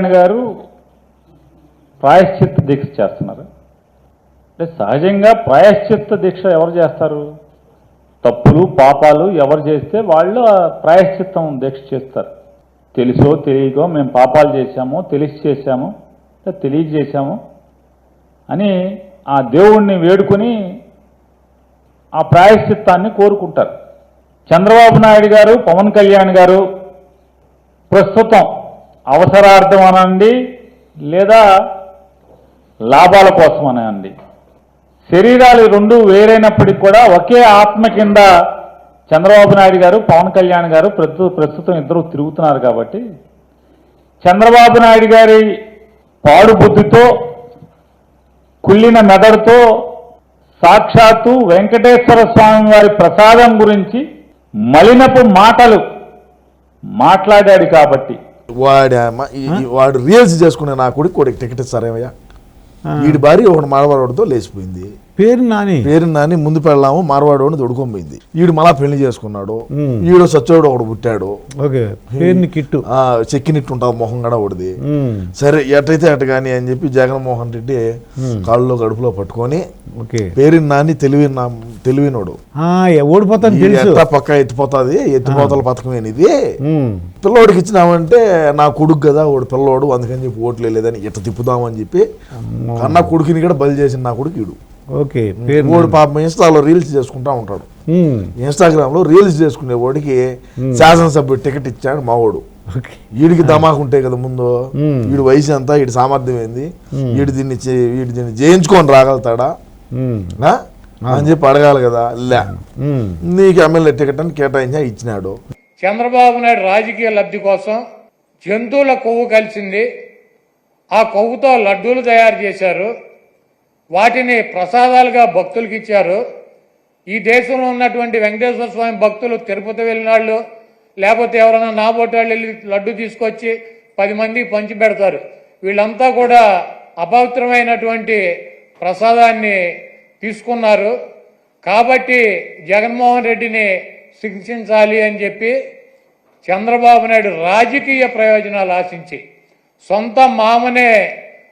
గారు ప్రాయశ్చిత్త దీక్ష చేస్తున్నారు. అంటే సహజంగా ప్రాయశ్చిత్త దీక్ష ఎవరు చేస్తారు? తప్పులు పాపాలు ఎవరు చేస్తే వాళ్ళు ఆ ప్రాయశ్చిత్తం దీక్ష చేస్తారు. తెలుసో తెలియకో మేము పాపాలు చేశాము తెలిసి చేశాము తెలియజేశాము అని ఆ దేవుణ్ణి వేడుకొని ఆ ప్రాయశ్చిత్తాన్ని కోరుకుంటారు. చంద్రబాబు నాయుడు గారు పవన్ కళ్యాణ్ గారు ప్రస్తుతం అవసరార్థం అనండి లేదా లాభాల కోసం అనండి శరీరాలు రెండు వేరైనప్పటికీ కూడా ఒకే ఆత్మ కింద చంద్రబాబు నాయుడు గారు పవన్ కళ్యాణ్ గారు ప్రస్తుతం ఇద్దరు తిరుగుతున్నారు కాబట్టి చంద్రబాబు నాయుడు గారి పాడుబుద్ధితో కుళ్ళిన మెదడుతో సాక్షాత్తు వెంకటేశ్వర స్వామి వారి ప్రసాదం గురించి మలినపు మాటలు మాట్లాడాడు కాబట్టి వాడి వాడు రీల్స్ చేసుకునే నా కొడుకు కొడుకు టికెట్ ఇస్తారేమయ్యా. వీడి భార్య ఒకటి మారవాడితో లేచిపోయింది. పేరు నాని. పేరు నాని ముందు పెళ్ళాము మారవాడు దొడుకొని ఈడు మళ్ళా పెళ్ళి చేసుకున్నాడు. ఈడు సచ్చోడు ఒకడు పుట్టాడు. ఓకే పేరుని కిట్టు. ఆ చెక్కినిట్టు ఉంటుంది మొహం కూడా ఒకటిది. సరే ఎటైతే అటు కానీ అని చెప్పి జగన్మోహన్ రెడ్డి కాళ్ళలో గడుపులో పట్టుకొని పేరు నాని తెలివి తెలివినోడు. ఓడిపోతాను ఎట్లా పక్క ఎత్తిపోతుంది? ఎత్తిపోతల పథకం ఇది. పిల్లోడికి ఇచ్చినామంటే నా కొడుకు కదా వాడు పిల్లోడు అందుకని చెప్పి ఓట్లు లేదని ఇట్ట తిప్పుదామని చెప్పి కన్నా కొడుకుని కూడా బలి చేసిన నా కొడుకు ఈడు. ఓకే పేరు వాడు పాపం ఇన్స్టాలో రీల్స్ చేసుకుంటా ఉంటాడు. ఉమ్. ఇన్స్టాగ్రామ్లో రీల్స్ చేసుకునే వాడికి శాసనసభ్యుడు టికెట్ ఇచ్చాడు మా వాడు ఓకే. వీడికి దమాకు ఉంటాయి కదా ముందు. వీడి వయసు ఎంత వీడి సామర్థ్యం ఏంది? వీడు దీన్ని వీడు దీన్ని జయించుకొని రాగలుగుతాడా? అని చెప్పి అడగాలి కదా లే. నీకు ఎమ్మెల్యే టికెట్ అని కేటాయించా ఇచ్చినాడు. చంద్రబాబు నాయుడు రాజకీయ లబ్ధి కోసం జంతువుల కొవ్వు కలిసింది. ఆ కొవ్వుతో లడ్డూలు తయారు చేశారు. వాటిని ప్రసాదాలుగా భక్తులకు ఇచ్చారు. ఈ దేశంలో ఉన్నటువంటి వెంకటేశ్వర స్వామి భక్తులు తిరుపతి వెళ్ళినాళ్ళు లేకపోతే ఎవరైనా నాబోటాళ్ళు వెళ్ళి లడ్డు తీసుకొచ్చి పది మందికి పంచి పెడతారు. వీళ్ళంతా కూడా అపవిత్రమైనటువంటి ప్రసాదాన్ని తీసుకున్నారు. కాబట్టి జగన్మోహన్ రెడ్డిని శిక్షించాలి అని చెప్పి చంద్రబాబు నాయుడు రాజకీయ ప్రయోజనాలు ఆశించి సొంత మామనే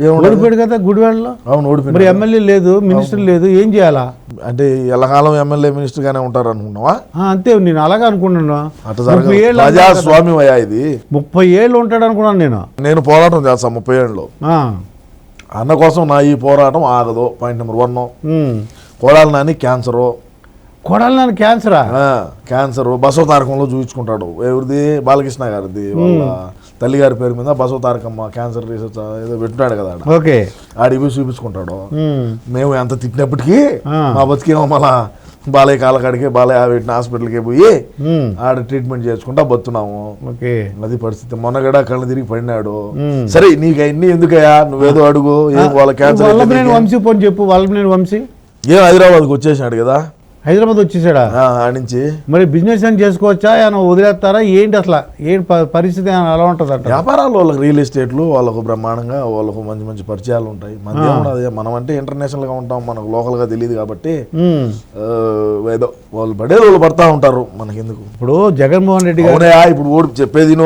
ఓడిపోయాడు కదా గుడివాడలో? అవును ఓడిపోయింది మరి ఎమ్మెల్యే లేదు మినిస్టర్ లేదు ఏం చేయాలా? అంటే ఎల్లకాలం ఎమ్మెల్యే మినిస్టర్ గానే ఉంటారు అనుకున్నావా? అంతే నేను అలాగే ఏళ్ళు అయ్యా ఇది. ముప్పై ఏళ్ళు ఉంటాడు అనుకున్నాను నేను. నేను పోరాటం చేస్తా ముప్పై ఏళ్ళలో. ఆ. అన్న కోసం నా ఈ పోరాటం ఆగదు. Point number one. Kodali Nani cancer. Kodali నాన్న క్యాన్సరా? క్యాన్సర్. బసవ తారకంలో చూపించుకుంటాడు. ఎవరిది? బాలకృష్ణ గారిది వాళ్ళ తల్లి గారి పేరు మీద బసవ తారకమ్మ క్యాన్సర్ రీసెర్చ్ ఏదో పెట్టున్నాడు కదా ఆడ. ఓకే. పోయి చూపించుకుంటాడు. మేము. ఎంత తిట్టినప్పటికీ. మా బతికేమో మళ్ళా బాలయ్య కాలకాడికి బాలయ్య పెట్టిన హాస్పిటల్కి పోయి. ఆడ ట్రీట్మెంట్ చేసుకుంటా బతున్నాము. ఓకే. అది పరిస్థితి. మొన్నగడ కళ్ళు తిరిగి పడినాడు. సరే నీకు అన్ని ఎందుకయ్యా? నువ్వేదో అడుగు. వాళ్ళ క్యాన్సర్? వంశీ చెప్పు వల్లభనేని వంశీ. ఏం హైదరాబాద్కి వచ్చేసినాడు కదా? హైదరాబాద్ వచ్చేసాడా? నుంచి మరి బిజినెస్ అని చేసుకోవచ్చా? ఏమైనా వదిలేస్తారా? ఏంటి అసలు? ఏంటి పరిస్థితి ఎలా ఉంటుంది అంట వ్యాపారాలు వాళ్ళకి రియల్ ఎస్టేట్లు వాళ్ళకు బ్రహ్మాండంగా వాళ్ళకు మంచి మంచి పరిచయాలు ఉంటాయి. మన అంటే ఇంటర్నేషనల్గా ఉంటాం మనకు లోకల్గా తెలియదు కాబట్టి ఏదో వాళ్ళు పడేది వాళ్ళు పడతా ఉంటారు మనకెందుకు? ఇప్పుడు జగన్మోహన్ రెడ్డి గారు ఇప్పుడు ఓడి చెప్పేది.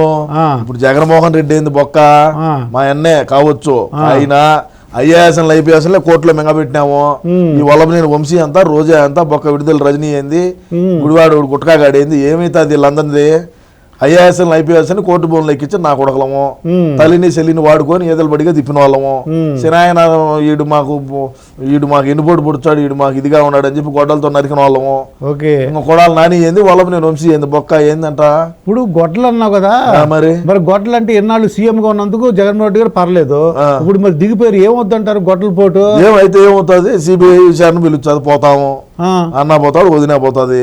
ఇప్పుడు జగన్మోహన్ రెడ్డి ఏంది బొక్క. మా అన్నే కావచ్చు. ఆయన ఐఏఎస్ ఐపీఎస్ కోర్టులో మింగబెట్టినాము ఈ వల్లభనేని వంశీ అంతా రోజా అంతా బొక్క విడుదల రజనీ ఏంది గుడివాడు గుట్కాగాడు ఏంది ఏమైతే అది వీళ్ళందరిది? ఐఏఎస్ ఐపీఎస్ అని కోర్టు భవన్లో ఎక్కించి నా కొడకలము. మ్మ్. తల్లిని చెల్లిని వాడుకొని ఏదలు బడిగా తిప్పిన వాళ్ళము. సినాయన ఈడు మాకు ఈడు మాకు ఎన్నుపోటు పుడుచాడు ఈడు మాకు ఇదిగా ఉన్నాడు అని చెప్పి గొడ్డలతో నరికిన వాళ్ళము. ఓకే. ఇంకా కొడాలి నాని ఏంది వల్లభనేని వంశీ ఏంది బొక్క ఏందంట? ఇప్పుడు గొడ్డలు అన్నావు కదా. మరి? మరి గొడ్డలు అంటే ఎన్నాళ్ళు సీఎం గా ఉన్నందుకు జగన్మోహన్ రెడ్డి గారు పర్లేదు. ఇప్పుడు మరి దిగిపోయారు ఏమొద్దంటారు గొడ్డల పోటు? ఏమైతే ఏమవుతుంది సిబిఐ విచారణ పిలుస్తుంది పోతాము. అన్న పోతాడు వదిన పోతుంది.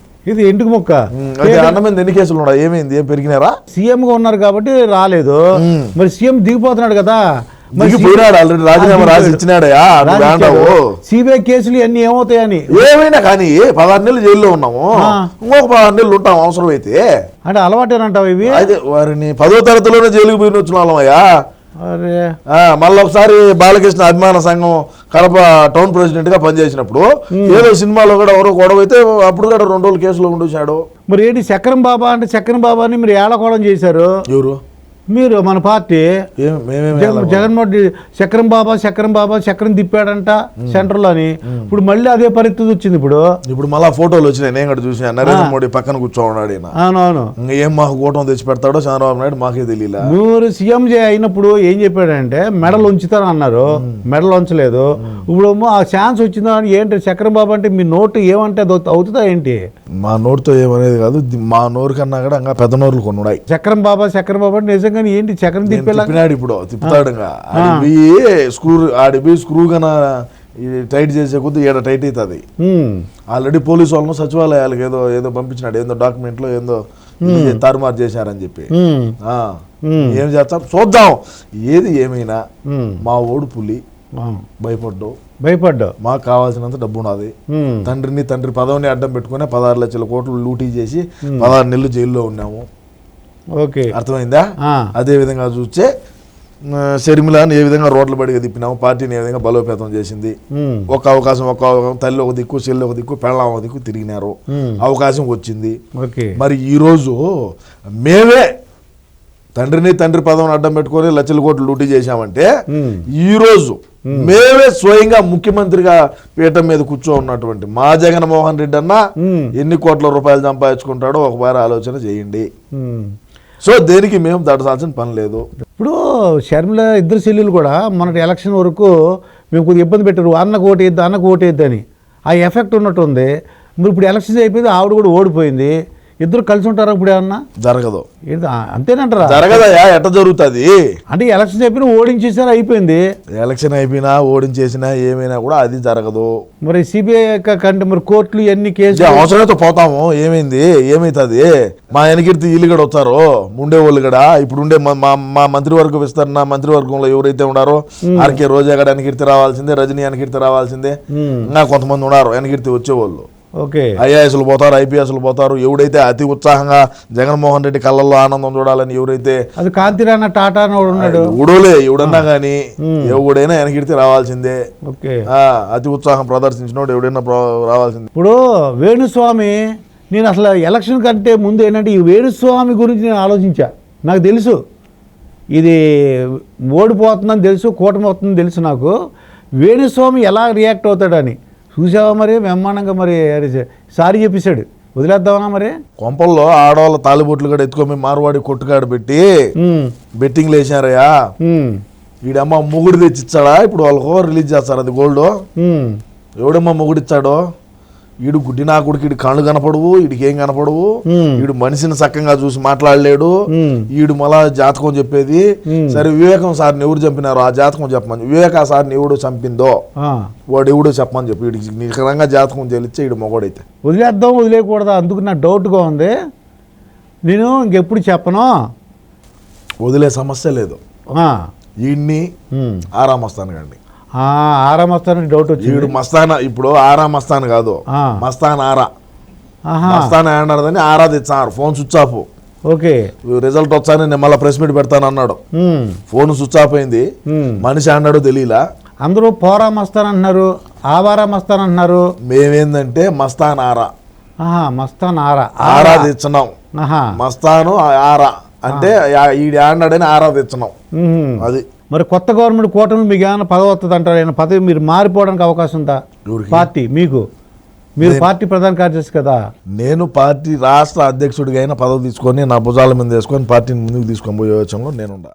ఇది ఇంటికి ముక్క. అన్న మీద ఎన్ని కేసులు ఉన్నాయి? ఏమైంది? ఏం పెరిగినారా సీఎం గా ఉన్నారు కాబట్టి రాలేదు. మరి సీఎం దిగిపోతున్నాడు కదా. సిబిఐ కేసులు ఇవన్నీ ఏమవుతాయని? ఏమైనా కానీ పదహారు నెలలు జైల్లో ఉన్నాము. ఇంకొక పదహారు నెలలు ఉంటాం అవసరం అయితే అంటే అలవాటేనంటావు ఇవి? అయితే వారిని పదో తరగతిలోనే జైలుకి పోయిన వచ్చిన వాళ్ళమయ్యా. మళ్ళీ ఒకసారి బాలకృష్ణ అభిమాన సంఘం కడప టౌన్ ప్రెసిడెంట్గా పనిచేసినప్పుడు ఏదో సినిమాలో కూడా ఎవరో గొడవ అయితే అప్పుడు కూడా రెండు రోజులు కేసులో ఉండొచ్చాడు. మరి ఏంటి చక్రం బాబా అంటే చక్రం బాబా అని మీరు ఏళకోవడం చేశారు? ఎవరు? మీరు మన పార్టీ జగన్మోహన్ రెడ్డి చక్రం బాబా చక్రం బాబా చక్రం తిప్పాడంట సెంటర్లో అని ఇప్పుడు మళ్ళీ అదే పరిస్థితి వచ్చింది ఇప్పుడు. ఇప్పుడు మళ్ళా ఫోటోలు వచ్చినాయి. నేను కూడా చూసాను. నరేంద్ర మోడీ పక్కన కూర్చోన్నాడు అవునవును. ఏం మాకు కూటమి తెచ్చి పెడతాడో చంద్రబాబు నాయుడు మాకే తెలియలే మీరు సీఎం జే అయినప్పుడు ఏం చెప్పాడంటే మెడల్ ఉంచుతాను అన్నారు. మెడల్ ఉంచలేదు. ఇప్పుడు ఆ ఛాన్స్ వచ్చిందా అని ఏంటి? చక్రం బాబు అంటే మీ నోటు ఏమంటే అవుతుందా ఏంటి? మా నోరుతో ఏమనేది కాదు. మా నోరు కన్నా కూడా ఇంకా పెద్ద నోరులు కొన్ని ఉన్నాయి చక్రం బాబా చక్రం బాబా అంటే నిజంగానే ఏంటి? చక్రం తిప్పినాడు ఇప్పుడు తిప్పుతాడు స్క్రూ ఆడి పోయి స్క్రూ కన్నా టైట్ చేసే కొద్ది ఈడ టైట్ అవుతుంది ఆల్రెడీ పోలీసు వాళ్ళను సచివాలయాలకు ఏదో ఏదో పంపించినాడు ఏదో డాక్యుమెంట్లో ఏదో తారుమారు చేశారని చెప్పి. ఏం చేస్తాం? చూద్దాం. ఏది ఏమైనా మా ఓడు పులి అవును. భయపడ్డు. భయపడ్డావు మాకు కావాల్సినంత డబ్బు ఉన్నది. తండ్రిని తండ్రి పదవిని అడ్డం పెట్టుకుని పదహారు లక్షల కోట్లు లూటీ చేసి పదహారు నెలలు జైల్లో ఉన్నాము. ఓకే. అర్థమైందా? అదే విధంగా చూస్తే షర్మిలాని ఏ విధంగా రోడ్ల బడిగా తిప్పినాము పార్టీని ఏ విధంగా బలోపేతం చేసింది. ఒక అవకాశం ఒక అవకాశం తల్లి ఒక దిక్కు చెల్లి ఒక దిక్కు పెళ్ళం ఒక దిక్కు తిరిగినారు. అవకాశం వచ్చింది. ఓకే. మరి ఈరోజు మేమే తండ్రిని తండ్రి పదవిని అడ్డం పెట్టుకొని లక్షల కోట్లు లూటీ చేశామంటే ఈరోజు మేమే స్వయంగా ముఖ్యమంత్రిగా పీఠం మీద కూర్చో ఉన్నటువంటి మా జగన్మోహన్ రెడ్డి అన్న ఎన్ని కోట్ల రూపాయలు సంపాదించుకుంటాడో ఒకసారి ఆలోచన చేయండి. సో దేనికి మేము దడసాల్సిన పని లేదు. ఇప్పుడు షర్మిల ఇద్దరు చెల్లెలు కూడా మొన్నటి ఎలక్షన్ వరకు మేము కొద్దిగా ఇబ్బంది పెట్టారు. అన్నకు ఓటు వేద్దు అన్నకు ఓటు వేద్దు అని. ఆ ఎఫెక్ట్ ఉన్నట్టుంది మరి ఇప్పుడు ఎలక్షన్స్ అయిపోయింది ఆవిడ కూడా ఓడిపోయింది. ఇద్దరు కలిసి ఉంటారా ఇప్పుడు ఏమన్నా జరగదు. అంతేనంటారా? జరగదయా ఎట్ట జరుగుతుంది? అంటే ఎలక్షన్స్ అయిపోయినా ఓడించేసారు అయిపోయింది? ఎలక్షన్ అయిపోయినా ఓడించేసినా ఏమైనా కూడా అది జరగదు. మరి సిబిఐ కంటే మరి కోర్టులు ఇదే కేసులు? అవసరమైతే పోతాము. ఏమైంది? ఏమైతుంది? మా వెనకిర్తి వీళ్ళు కూడా వస్తారు ఉండే వాళ్ళు కూడా ఇప్పుడు ఉండే మా- మంత్రివర్గ విస్తరణ మంత్రివర్గంలో ఎవరైతే ఉన్నారో ఆర్కే రోజా గడ వెనకిర్తి రావాల్సిందే రజనీ వెనకిర్తి రావాల్సిందే. ఇంకా కొంతమంది ఉన్నారు వెనకిర్తి వచ్చేవాళ్ళు. ఓకే. ఐఏఎస్లు పోతారు ఐపీఎస్లు పోతారు. ఎవడైతే అతి ఉత్సాహంగా జగన్మోహన్ రెడ్డి కళ్ళల్లో ఆనందం చూడాలని ఎవరైతే అది కాంతిరాణ టాటా ఉన్నాడు. ఎవడోలే ఎవడన్నా కానీ ఎవడైనా వెనకిడితే రావాల్సిందే. ఓకే. అతి ఉత్సాహం ప్రదర్శించినోడు ఎవడైనా రావాల్సిందే. ఇప్పుడు వేణుస్వామి నేను అసలు ఎలక్షన్ కంటే ముందు ఏంటంటే ఈ వేణుస్వామి గురించి నేను ఆలోచించా. నాకు తెలుసు. ఇది ఓడిపోతుందని తెలుసు కూటమి అవుతుందని తెలుసు నాకు. వేణుస్వామి ఎలా రియాక్ట్ అవుతాడని. చూసావా మరి? బ్రహ్మాండంగా మరి సారీ చెప్పేశాడు. వదిలేద్దామా మరి? కొంపల్లో ఆడవాళ్ళ తాలిబొట్లు కూడా ఎత్తుకొని మార్వాడి కొట్టుకాడు పెట్టి బెట్టింగ్లు వేసారయ్యా ఉమ్, వీడమ్మ మొగుడు తెచ్చిచ్చాడా? ఇప్పుడు వాళ్ళకు రిలీజ్ చేస్తారు అది గోల్డ్. ఎవడమ్మా మొగుడిచ్చాడో వీడు గుడ్డి నా కొడుకు వీడి కళ్ళు కనపడవు వీడికి ఏం కనపడవు. వీడు మనిషిని చక్కగా చూసి మాట్లాడలేడు. వీడు మళ్ళా జాతకం చెప్పేది. సరే వివేకం సార్ని ఎవరు చంపినారో ఆ జాతకం చెప్పమని. వివేక సార్ని ఎవడు చంపిందో వాడు ఎవడో చెప్పమని చెప్పి వీడికి నిఖరంగా జాతకం చెల్లిస్తే వీడు మొగోడైతే. వదిలేద్దాం వదిలేయకూడదా అందుకు నాకు డౌట్గా ఉంది. నేను ఇంకెప్పుడు చెప్పను? వదిలే సమస్య లేదు. వీడిని ఉమ్. ఆరా మస్తాన్ కండి ఆరా మస్తానికి డౌట్ వచ్చింది. మస్తాన్ ఇప్పుడు ఆరా మస్తాన్ కాదు. మస్తాన్ ఆరా. ఆహా. మస్తాన్ అన్నారని ఆరా తెచ్చారు. Phone switch off. Okay. Result వచ్చాను నేను మళ్ళీ ప్రెస్ మీట్ పెడతాను అన్నాడు. ఫోన్ స్విచ్ ఆఫ్ అయింది. మనిషి అన్నాడు తెలియలా అందరూ పోరా మస్తాన్ అంటున్నారు ఆవారా మస్తాన్ అంటున్నారు. మేమేందంటే మస్తాన్ ఆరా. మస్తాన్ ఆరా. ఆరా తెచ్చినాం ఆహా. మస్తాను ఆరా. అంటే ఈడు ఆడినాడని ఆరా తెచ్చినాం ఉమ్. అది. మరి కొత్త గవర్నమెంట్ కూటమి మీకు ఏమైనా పదవి వస్తుంది అంటారు? ఏమైనా పదవి మీరు మారిపోవడానికి అవకాశం ఉందా? పార్టీ మీకు. మీరు పార్టీ ప్రధాన కార్యదర్శి కదా? నేను పార్టీ రాష్ట్ర అధ్యక్షుడిగా అయిన పదవి తీసుకొని నా భుజాల మీద వేసుకొని పార్టీని ముందుకు తీసుకొని పోయే వచ్చంలో నేను